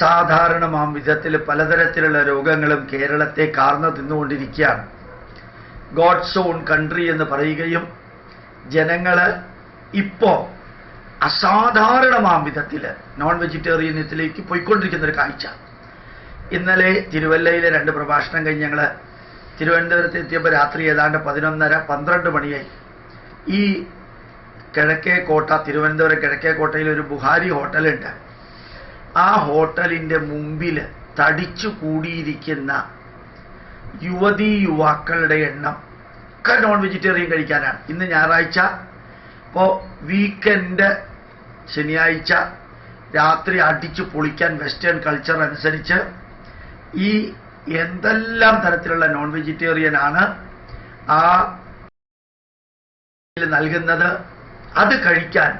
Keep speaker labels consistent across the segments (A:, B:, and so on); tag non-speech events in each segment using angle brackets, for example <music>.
A: അസാധാരണമാം വിധത്തിൽ പലതരത്തിലുള്ള രോഗങ്ങളും കേരളത്തെ കാർന്നു തിന്നുകൊണ്ടിരിക്കുകയാണ്. ഗോഡ്സ് ഓൺ കൺട്രി എന്ന് പറയുകയും ജനങ്ങൾ ഇപ്പോൾ അസാധാരണമാം വിധത്തിൽ നോൺ വെജിറ്റേറിയനത്തിലേക്ക് പോയിക്കൊണ്ടിരിക്കുന്ന ഒരു കാഴ്ച. ഇന്നലെ തിരുവല്ലയിലെ രണ്ട് പ്രഭാഷണം കഴിഞ്ഞ് ഞങ്ങൾ തിരുവനന്തപുരത്ത് എത്തിയപ്പോൾ രാത്രി ഏതാണ്ട് പതിനൊന്നര പന്ത്രണ്ട് മണിയായി. ഈ കിഴക്കേക്കോട്ട തിരുവനന്തപുരം കിഴക്കേക്കോട്ടയിൽ ഒരു ബുഹാരി ഹോട്ടലുണ്ട്. ആ ഹോട്ടലിന്റെ മുമ്പിൽ തടിച്ചു കൂടിയിരിക്കുന്ന യുവതീ യുവാക്കളുടെ എണ്ണം ഒക്കെ നോൺ വെജിറ്റേറിയൻ കഴിക്കാനാണ്. ഇന്ന് ഞായറാഴ്ച ഇപ്പോൾ വീക്കെൻഡ് ശനിയാഴ്ച രാത്രി അടിച്ചു പൊളിക്കാൻ വെസ്റ്റേൺ കൾച്ചർ അനുസരിച്ച് ഈ എന്തെല്ലാം തരത്തിലുള്ള നോൺ വെജിറ്റേറിയൻ ആണ് ആ നൽകുന്നത്. അത് കഴിക്കാൻ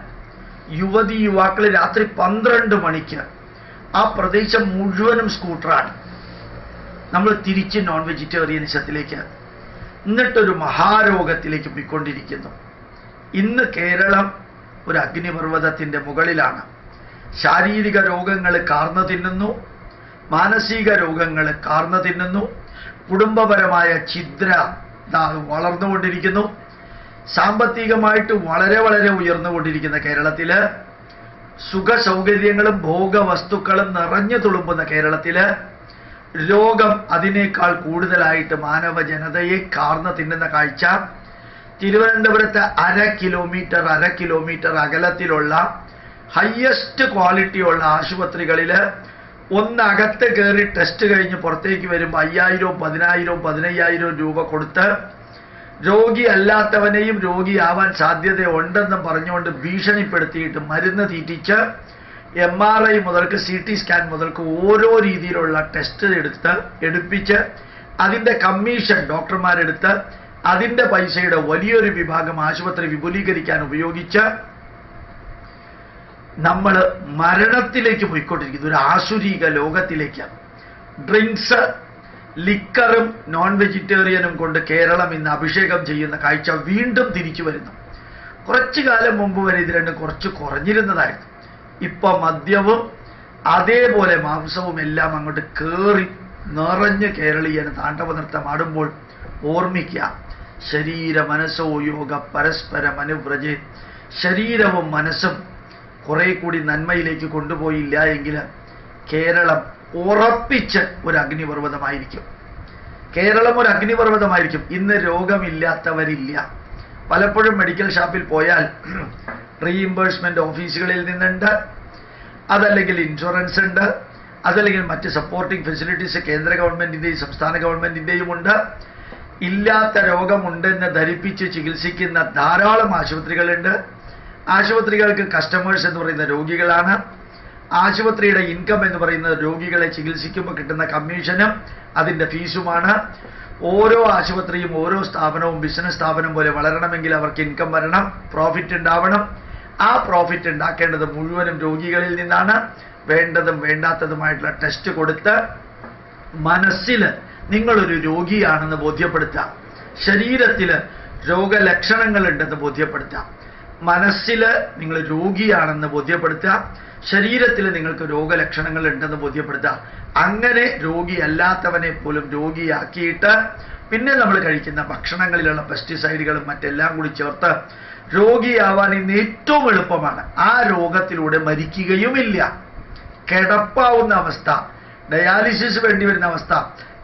A: യുവതി യുവാക്കൾ രാത്രി പന്ത്രണ്ട് മണിക്ക് ആ പ്രദേശം മുഴുവനും സ്കൂട്ടറാണ്. നമ്മൾ തിരിച്ച് നോൺ വെജിറ്റേറിയനിസത്തിലേക്ക് എന്നിട്ടൊരു മഹാരോഗത്തിലേക്ക് പോയിക്കൊണ്ടിരിക്കുന്നു. ഇന്ന് കേരളം ഒരു അഗ്നിപർവതത്തിന്റെ മുകളിലാണ്. ശാരീരിക രോഗങ്ങൾ കാർന്നു തിന്നുന്നു. മാനസിക രോഗങ്ങൾ കാർന്നു തിന്നുന്നു. കുടുംബപരമായ ഛിദ്ര വളർന്നുകൊണ്ടിരിക്കുന്നു. സാമ്പത്തികമായിട്ട് വളരെ വളരെ ഉയർന്നുകൊണ്ടിരിക്കുന്ന കേരളത്തിൽ സുഖ സൗകര്യങ്ങളും ഭോഗവസ്തുക്കളും നിറഞ്ഞു തുളുമ്പുന്ന കേരളത്തിൽ രോഗം അതിനേക്കാൾ കൂടുതലായിട്ട് മാനവ ജനതയെ കാർന്നു തിന്നുന്ന കാഴ്ച. തിരുവനന്തപുരത്ത് അര കിലോമീറ്റർ അര കിലോമീറ്റർ അകലത്തിലുള്ള ഹയസ്റ്റ് ക്വാളിറ്റിയുള്ള ആശുപത്രികളിൽ ഒന്നകത്ത് കയറി ടെസ്റ്റ് കഴിഞ്ഞ് പുറത്തേക്ക് വരുമ്പോൾ അയ്യായിരവും പതിനായിരവും പതിനയ്യായിരവും രൂപ കൊടുത്ത് രോഗി അല്ലാത്തവനെയും രോഗിയാവാൻ സാധ്യതയുണ്ടെന്നും പറഞ്ഞുകൊണ്ട് ഭീഷണിപ്പെടുത്തിയിട്ട് മരുന്ന് തീറ്റിച്ച് എം ആർ ഐ മുതൽക്ക് സി ടി സ്കാൻ മുതൽക്ക് ഓരോ രീതിയിലുള്ള ടെസ്റ്റ് എടുത്ത് എടുപ്പിച്ച് അതിന്റെ കമ്മീഷൻ ഡോക്ടർമാരെടുത്ത് അതിന്റെ പൈസയുടെ വലിയൊരു വിഭാഗം ആശുപത്രി വിപുലീകരിക്കാൻ ഉപയോഗിച്ച് നമ്മൾ മരണത്തിലേക്ക് പോയിക്കൊണ്ടിരിക്കുന്നു. ഒരു ആസുരീക ലോകത്തിലേക്ക് ഡ്രിങ്ക്സ് ലിക്കറും നോൺ വെജിറ്റേറിയനും കൊണ്ട് കേരളം ഇന്ന് അഭിഷേകം ചെയ്യുന്ന കാഴ്ച വീണ്ടും തിരിച്ചു വരുന്നു. കുറച്ചു കാലം മുമ്പ് വരെ ഇത് രണ്ടും കുറച്ച് കുറഞ്ഞിരുന്നതായിരുന്നു. ഇപ്പൊ മദ്യവും അതേപോലെ മാംസവും എല്ലാം അങ്ങോട്ട് കേറി നിറഞ്ഞ് കേരളീയന് താണ്ഡവ നൃത്തമാടുമ്പോൾ ഓർമ്മിക്കുക. ശരീര മനസ്സോ യോഗ പരസ്പരം അനുവ്രജ ശരീരവും മനസ്സും കുറെ കൂടി നന്മയിലേക്ക് കൊണ്ടുപോയില്ല എങ്കിൽ കേരളം ഉറപ്പിച്ച് ഒരു അഗ്നിപർവതമായിരിക്കും. കേരളം ഒരു അഗ്നിപർവതമായിരിക്കും. ഇന്ന് രോഗമില്ലാത്തവരില്ല. പലപ്പോഴും മെഡിക്കൽ ഷോപ്പിൽ പോയാൽ <clears throat> റീഇംബേഴ്സ്മെന്റ് ഓഫീസുകളിൽ നിന്നുണ്ട്. അതല്ലെങ്കിൽ ഇൻഷുറൻസ് ഉണ്ട്. അതല്ലെങ്കിൽ മറ്റ് സപ്പോർട്ടിംഗ് ഫെസിലിറ്റീസ് കേന്ദ്ര ഗവൺമെന്റിന്റെയും സംസ്ഥാന ഗവൺമെന്റിന്റെയും ഉണ്ട്. ഇല്ലാത്ത രോഗമുണ്ടെന്ന് ധരിപ്പിച്ച് ചികിത്സിക്കുന്ന ധാരാളം ആശുപത്രികളുണ്ട്. ആശുപത്രികൾക്ക് കസ്റ്റമേഴ്സ് എന്ന് പറയുന്ന രോഗികളാണ്. ആശുപത്രിയുടെ ഇൻകം എന്ന് പറയുന്നത് രോഗികളെ ചികിത്സിക്കുമ്പോൾ കിട്ടുന്ന കമ്മീഷനും അതിന്റെ ഫീസുമാണ് ഓരോ ആശുപത്രിയും ഓരോ സ്ഥാപനവും ബിസിനസ് സ്ഥാപനം പോലെ വളരണമെങ്കിൽ അവർക്ക് ഇൻകം വരണം പ്രോഫിറ്റ് ഉണ്ടാവണം. ആ പ്രോഫിറ്റ് ഉണ്ടാക്കേണ്ടത് മുഴുവനും രോഗികളിൽ നിന്നാണ്. വേണ്ടതും വേണ്ടാത്തതുമായിട്ടുള്ള ടെസ്റ്റ് കൊടുത്ത് മനസ്സിൽ നിങ്ങളൊരു രോഗിയാണെന്ന് ബോധ്യപ്പെടുത്താം ശരീരത്തിൽ രോഗലക്ഷണങ്ങളുണ്ടെന്ന് ബോധ്യപ്പെടുത്താം മനസ്സിൽ നിങ്ങൾ രോഗിയാണെന്ന് ബോധ്യപ്പെടുത്തുക. ശരീരത്തിൽ നിങ്ങൾക്ക് രോഗലക്ഷണങ്ങൾ ഉണ്ടെന്ന് ബോധ്യപ്പെടുത്തുക. അങ്ങനെ രോഗിയല്ലാത്തവനെ പോലും രോഗിയാക്കിയിട്ട് പിന്നെ നമ്മൾ കഴിക്കുന്ന ഭക്ഷണങ്ങളിലുള്ള പെസ്റ്റിസൈഡുകളും മറ്റെല്ലാം കൂടി ചേർത്ത് രോഗിയാവാൻ ഇന്ന് ഏറ്റവും എളുപ്പമാണ്. ആ രോഗത്തിലൂടെ മരിക്കുകയുമില്ല. കിടപ്പാവുന്ന അവസ്ഥ ഡയാലിസിസ് വേണ്ടി വരുന്ന അവസ്ഥ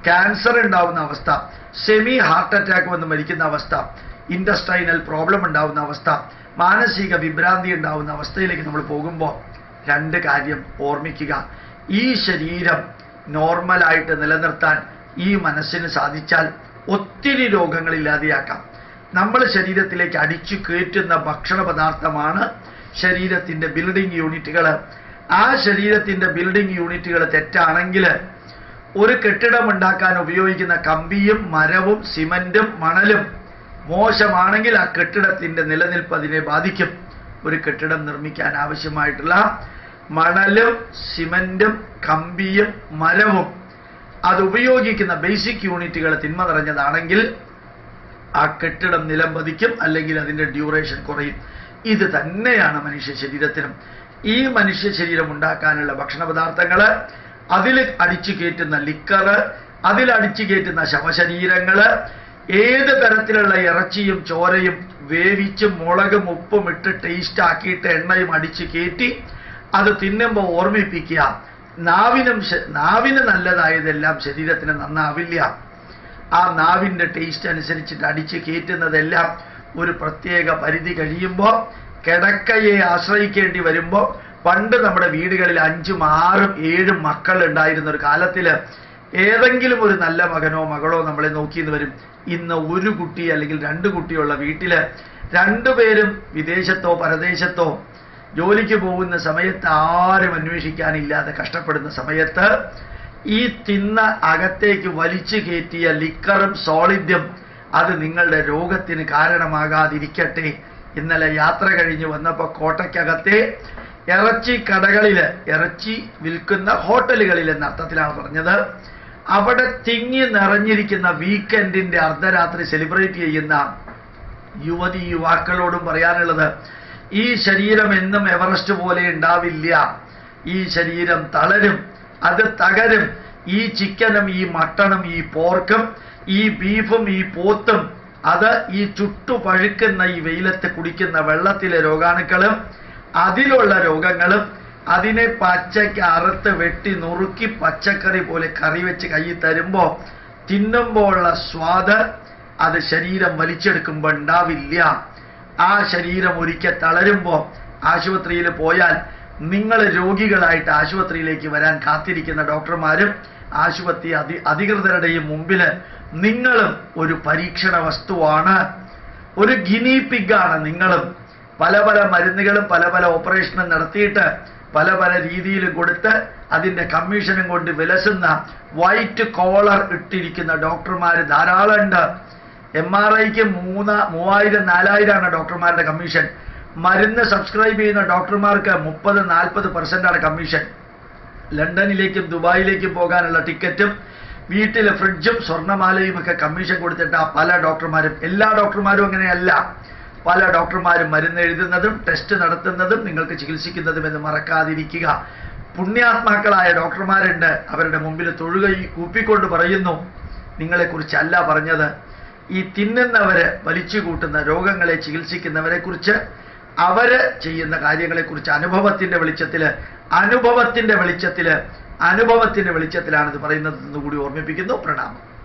A: ക്യാൻസർ ഉണ്ടാവുന്ന അവസ്ഥ സെമി ഹാർട്ട് അറ്റാക്ക് വന്ന് മരിക്കുന്ന അവസ്ഥ ഇൻഡസ്ട്രൈനൽ പ്രോബ്ലം ഉണ്ടാവുന്ന അവസ്ഥ മാനസിക വിഭ്രാന്തി ഉണ്ടാവുന്ന അവസ്ഥയിലേക്ക് നമ്മൾ പോകുമ്പോൾ രണ്ട് കാര്യം ഓർമ്മിക്കുക. ഈ ശരീരം നോർമലായിട്ട് നിലനിർത്താൻ ഈ മനസ്സിന് സാധിച്ചാൽ ഒത്തിരി രോഗങ്ങൾ ഇല്ലാതെയാക്കാം നമ്മൾ ശരീരത്തിലേക്ക് അടിച്ചു കയറ്റുന്ന ഭക്ഷണ പദാർത്ഥമാണ് ശരീരത്തിന്റെ ബിൽഡിംഗ് യൂണിറ്റുകൾ ആ ശരീരത്തിന്റെ ബിൽഡിംഗ് യൂണിറ്റുകൾ തെറ്റാണെങ്കിൽ ഒരു കെട്ടിടം ഉണ്ടാക്കാൻ ഉപയോഗിക്കുന്ന കമ്പിയും മരവും സിമന്റും മണലും മോശമാണെങ്കിൽ ആ കെട്ടിടത്തിന്റെ നിലനിൽപ്പ് അതിനെ ബാധിക്കും. ഒരു കെട്ടിടം നിർമ്മിക്കാൻ ആവശ്യമായിട്ടുള്ള മണലും സിമന്റും കമ്പിയും മരവും അത് ഉപയോഗിക്കുന്ന ബേസിക് യൂണിറ്റുകൾ തിന്മ നിറഞ്ഞതാണെങ്കിൽ ആ കെട്ടിടം നിലം പതിക്കും അല്ലെങ്കിൽ അതിന്റെ ഡ്യൂറേഷൻ കുറയും. ഇത് തന്നെയാണ് മനുഷ്യ ശരീരത്തിനും. ഈ മനുഷ്യ ശരീരം ഉണ്ടാക്കാനുള്ള ഭക്ഷണ പദാർത്ഥങ്ങൾ അതിൽ അടിച്ചു കയറ്റുന്ന ലിക്കറ് അതിൽ അടിച്ചു കയറ്റുന്ന ശവശരീരങ്ങൾ ഏത് തരത്തിലുള്ള ഇറച്ചിയും ചോരയും വേവിച്ച് മുളകും ഉപ്പും ഇട്ട് ടേസ്റ്റ് ആക്കിയിട്ട് എണ്ണയും അടിച്ച് കയറ്റി അത് തിന്നുമ്പോൾ ഓർമ്മിപ്പിക്കുക. നാവിനും നാവിന് നല്ലതായതെല്ലാം ശരീരത്തിന് നന്നാവില്ല. ആ നാവിന്റെ ടേസ്റ്റ് അനുസരിച്ചിട്ട് അടിച്ച് കയറ്റുന്നതെല്ലാം ഒരു പ്രത്യേക പരിധി കഴിയുമ്പോൾ കിടക്കയെ ആശ്രയിക്കേണ്ടി വരുമ്പോൾ പണ്ട് നമ്മുടെ വീടുകളിൽ അഞ്ചും ആറും ഏഴും മക്കൾ ഉണ്ടായിരുന്ന ഒരു കാലത്തിൽ ഏതെങ്കിലും ഒരു നല്ല മകനോ മകളോ നമ്മളെ നോക്കിയെന്ന് വരും. ഇന്ന് ഒരു കുട്ടി അല്ലെങ്കിൽ രണ്ട് കുട്ടിയുള്ള വീട്ടിൽ രണ്ടുപേരും വിദേശത്തോ പരദേശത്തോ ജോലിക്ക് പോകുന്ന സമയത്ത് ആരും അന്വേഷിക്കാനില്ലാതെ കഷ്ടപ്പെടുന്ന സമയത്ത് ഈ തിന്ന അകത്തേക്ക് വലിച്ചു കയറ്റിയ ലിക്കറും സോളിദ്യം അത് നിങ്ങളുടെ രോഗത്തിന് കാരണമാകാതിരിക്കട്ടെ. ഇന്നലെ യാത്ര കഴിഞ്ഞ് വന്നപ്പോൾ കോട്ടയ്ക്കകത്തെ ഇറച്ചി കടകളിൽ ഇറച്ചി വിൽക്കുന്ന ഹോട്ടലുകളിൽ എന്ന അർത്ഥത്തിലാണ് പറഞ്ഞത്. അവിടെ തിങ്ങി നിറഞ്ഞിരിക്കുന്ന വീക്കെൻഡിന്റെ അർദ്ധരാത്രി സെലിബ്രേറ്റ് ചെയ്യുന്ന യുവതി യുവാക്കളോടും പറയാനുള്ളത് ഈ ശരീരം എന്നും എവറസ്റ്റ് പോലെ ഉണ്ടാവില്ല. ഈ ശരീരം തളരും അത് തകരും. ഈ ചിക്കനും ഈ മട്ടണും ഈ പോർക്കും ഈ ബീഫും ഈ പോത്തും അത് ഈ ചുട്ടു പഴുക്കുന്ന ഈ വെയിലത്ത് കുടിക്കുന്ന വെള്ളത്തിലെ രോഗാണുക്കളും അതിലുള്ള രോഗങ്ങളും അതിനെ പച്ചയ്ക്ക് അറുത്ത് വെട്ടി നുറുക്കി പച്ചക്കറി പോലെ കറി വെച്ച് കയ്യിൽ തരുമ്പോൾ തിന്നുമ്പോഴുള്ള സ്വാദ് അത് ശരീരം വലിച്ചെടുക്കുമ്പോൾ ഉണ്ടാവില്ല. ആ ശരീരം ഒരിക്കൽ തളരുമ്പോൾ ആശുപത്രിയിൽ പോയാൽ നിങ്ങൾ രോഗികളായിട്ട് ആശുപത്രിയിലേക്ക് വരാൻ കാത്തിരിക്കുന്ന ഡോക്ടർമാരും ആശുപത്രി അധി അധികൃതരുടെയും മുമ്പിൽ നിങ്ങളും ഒരു പരീക്ഷണ വസ്തുവാണ്. ഒരു ഗിനി പിഗാണ് നിങ്ങളും. പല പല മരുന്നുകളും പല പല ഓപ്പറേഷനും നടത്തിയിട്ട് പല പല രീതിയിലും കൊടുത്ത് അതിന്റെ കമ്മീഷനും കൊണ്ട് വിലസുന്ന വൈറ്റ് കോളർ ഇട്ടിരിക്കുന്ന ഡോക്ടർമാർ ധാരാളമുണ്ട്. എം ആർ ഐക്ക് മൂന്ന് മൂവായിരം നാലായിരമാണ് ഡോക്ടർമാരുടെ കമ്മീഷൻ. മരുന്ന് സബ്സ്ക്രൈബ് ചെയ്യുന്ന ഡോക്ടർമാർക്ക് മുപ്പത് നാൽപ്പത് പെർസെന്റാണ് കമ്മീഷൻ. ലണ്ടനിലേക്കും ദുബായിലേക്കും പോകാനുള്ള ടിക്കറ്റും വീട്ടിലെ ഫ്രിഡ്ജും സ്വർണമാലയും ഒക്കെ കമ്മീഷൻ കൊടുത്തിട്ട് പല ഡോക്ടർമാരും. എല്ലാ ഡോക്ടർമാരും അങ്ങനെയല്ല. പല ഡോക്ടർമാരും മരുന്ന് എഴുതുന്നതും ടെസ്റ്റ് നടത്തുന്നതും നിങ്ങൾക്ക് ചികിത്സിക്കുന്നതും എന്ന് മറക്കാതിരിക്കുക. പുണ്യാത്മാക്കളായ ഡോക്ടർമാരുണ്ട്. അവരുടെ മുമ്പിൽ തൊഴുകൈ കൂപ്പിക്കൊണ്ട് പറയുന്നു നിങ്ങളെക്കുറിച്ചല്ല പറഞ്ഞത്. ഈ തിന്നുന്നവര് വലിച്ചു കൂട്ടുന്ന രോഗങ്ങളെ ചികിത്സിക്കുന്നവരെ കുറിച്ച് അവർ ചെയ്യുന്ന കാര്യങ്ങളെക്കുറിച്ച് അനുഭവത്തിന്റെ വെളിച്ചത്തിൽ അനുഭവത്തിന്റെ വെളിച്ചത്തിൽ അനുഭവത്തിന്റെ വെളിച്ചത്തിലാണ് ഇത് പറയുന്നത് എന്ന് കൂടി ഓർമ്മിപ്പിക്കുന്നു. പ്രണാമം.